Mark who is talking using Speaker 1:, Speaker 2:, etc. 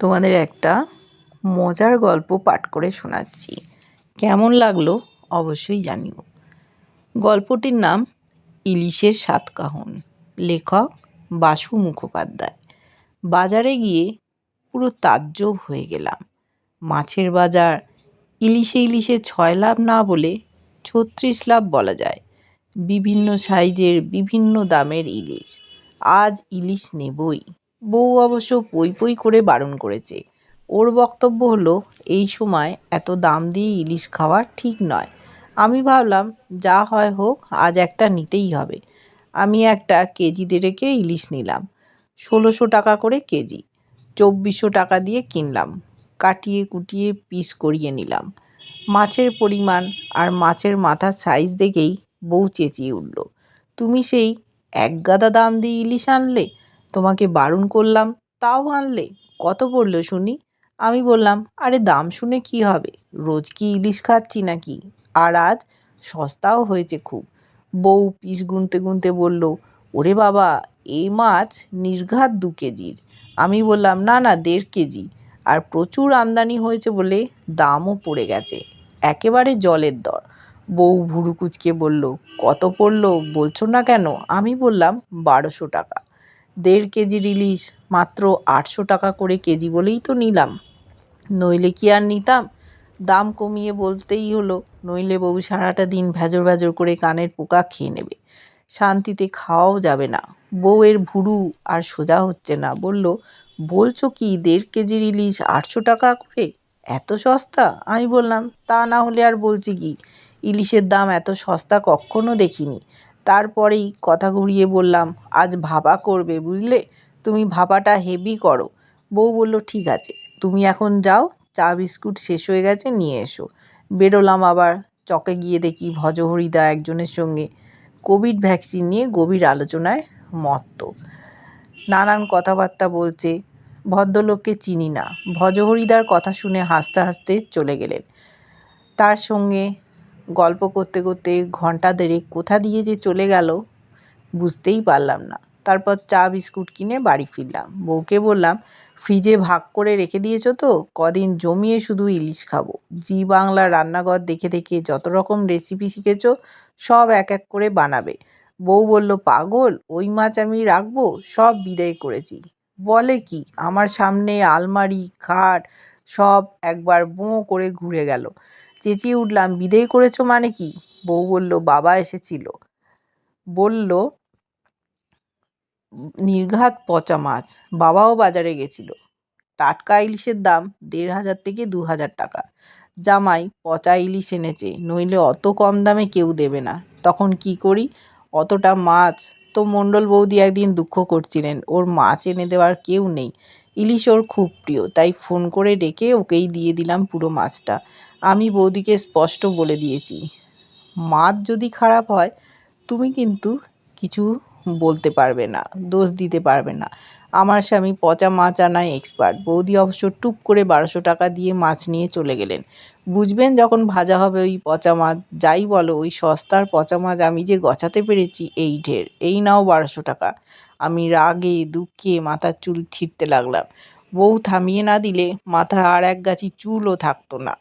Speaker 1: তোমাদের একটা মজার গল্প পাঠ করে শোনাচ্ছি। কেমন লাগল অবশ্যই জানিও। গল্পটির নাম ইলিশের সাতকাহন লেখক বাসু মুখোপাধ্যায়। বাজারে গিয়ে পুরো তাজ্জব হয়ে গেলাম। মাছের বাজার, ইলিশে ইলিশে ছয় লাভ না বলে ছত্রিশ লাভ বলা যায়। বিভিন্ন সাইজের বিভিন্ন দামের ইলিশ। আজ ইলিশ নেবই। বউ অবশ্য পই পই করে বারণ করেছে। ওর বক্তব্য হলো, এই সময় এত দাম দিয়ে ইলিশ খাওয়া ঠিক নয়। আমি ভাবলাম, যা হয় হোক, আজ একটা নিতেই হবে। আমি একটা কেজি দেড়েকে ইলিশ নিলাম। ষোলোশো টাকা করে কেজি। চব্বিশশো টাকা দিয়ে কিনলাম। কাটিয়ে কুটিয়ে পিস করিয়ে নিলাম। মাছের পরিমাণ আর মাছের মাথার সাইজ দেখেই বউ চেঁচিয়ে উঠল, তুমি সেই এক গাদা দাম দিয়ে ইলিশ আনলে? তোমাকে বারণ করলাম, তাও আনলে। কত পড়ল শুনি? আমি বললাম, আরে দাম শুনে কি হবে? রোজ কি ইলিশ খাচ্ছি নাকি? আর আজ সস্তাও হয়েছে খুব। বউ পিস গুনতে গুনতে বলল, ওরে বাবা, এই মাছ নির্ঘাত দু কেজির। আমি বললাম, না না, দেড় কেজি। আর প্রচুর আমদানি হয়েছে বলে দামও পড়ে গেছে। একেবারে জলের দর। বউ ভুরু কুচকে বলল, কত পড়ল বলছো না কেন? আমি বললাম, বারোশো টাকা। দেড় কেজির ইলিশ মাত্র আটশো টাকা করে কেজি বলেই তো নিলাম। নইলে কি আর নিতাম? দাম কমিয়ে বলতেই হলো, নইলে বউ সারাটা দিন ভেজর ভেজর করে কানের পোকা খেয়ে নেবে। শান্তিতে খাওয়াও যাবে না। বউয়ের ভুরু আর সোজা হচ্ছে না। বলল, বলছো কি দেড় কেজির ইলিশ আটশো টাকা করে? এত সস্তা? আমি বললাম, তা না হলে আর বলছি কি? ইলিশের দাম এত সস্তা কখনো দেখিনি। তারপরেই কথা ঘুরিয়ে বললাম, আজ ভাপা করবে, বুঝলে? তুমি ভাপাটা হেভি করো। বউ বলল, ঠিক আছে, তুমি এখন যাও, চা বিস্কুট শেষ হয়ে গেছে, নিয়ে এসো। বেরোলাম আবার, চকে গিয়ে দেখি ভজহরিদা একজনের সঙ্গে কোভিড ভ্যাকসিন নিয়ে গভীর আলোচনায় মত্ত। নানান কথাবার্তা বলছে, ভদ্রলোককে চিনি না। ভজহরিদার কথা শুনে হাসতে হাসতে চলে গেলেন। তার সঙ্গে গল্প করতে করতে ঘণ্টা দেড়েক কোথা দিয়ে যে চলে গেল, বুঝতেই পারলাম না। তারপর চা বিস্কুট কিনে বাড়ি ফিরলাম। বউকে বললাম, ফ্রিজে ভাগ করে রেখে দিয়েছ তো, কদিন জমিয়ে শুধু ইলিশ খাব। জি বাংলা রান্নাঘর দেখে দেখে যত রকম রেসিপি শিখেছো, সব এক এক করে বানাবে। বউ বলল, পাগল, ওই মাছ আমি রাখব, সব বিদায় করেছি। বলে কি, আমার সামনে আলমারি, খাট, সব একবার বোঁ করে ঘুরে গেল। চেঁচিয়ে উঠলাম বিদেয় করেছ মানে কি? বউ বলল, বাবা এসেছিল। বলল, নির্ঘাত পচা মাছ, বাবাও বাজারে গেছিল। টাটকা ইলিশের দাম দেড় হাজার থেকে দু হাজার টাকা। জামাই পচা ইলিশ এনেছে, নইলে অত কম দামে কেউ দেবে না। তখন কি করি? অতটা মাছ। তো মণ্ডল বৌদি একদিন দুঃখ করছিলেন, ওর মাছ এনে দেওয়ার কেউ নেই। ইলিশ ওর খুব প্রিয়, তাই ফোন করে ডেকে ওকেই দিয়ে দিলাম পুরো মাছটা। আমি বৌদিকে স্পষ্ট বলে দিয়েছি, মাছ যদি খারাপ হয়, তুমি কিন্তু কিছু বলতে পারবে না, দোষ দিতে পারবে না। আমার স্বামী পচা মাছ আনায় এক্সপার্ট বৌদি অবশ্য টুক করে বারোশো টাকা দিয়ে মাছ নিয়ে চলে গেলেন। বুঝবেন, যখন ভাজা হবে ওই পচা মাছ, যাই বলো, ওই সস্তার পচা মাছ আমি যে গছাতে পেরেছি, এই ঢের, এই নাও বারোশো টাকা। আমি রাগে, দুঃখে মাথার চুল ছিঁড়তে লাগলাম। বউ থামিয়ে না দিলে মাথার আর এক গাছি চুলও থাকতো না।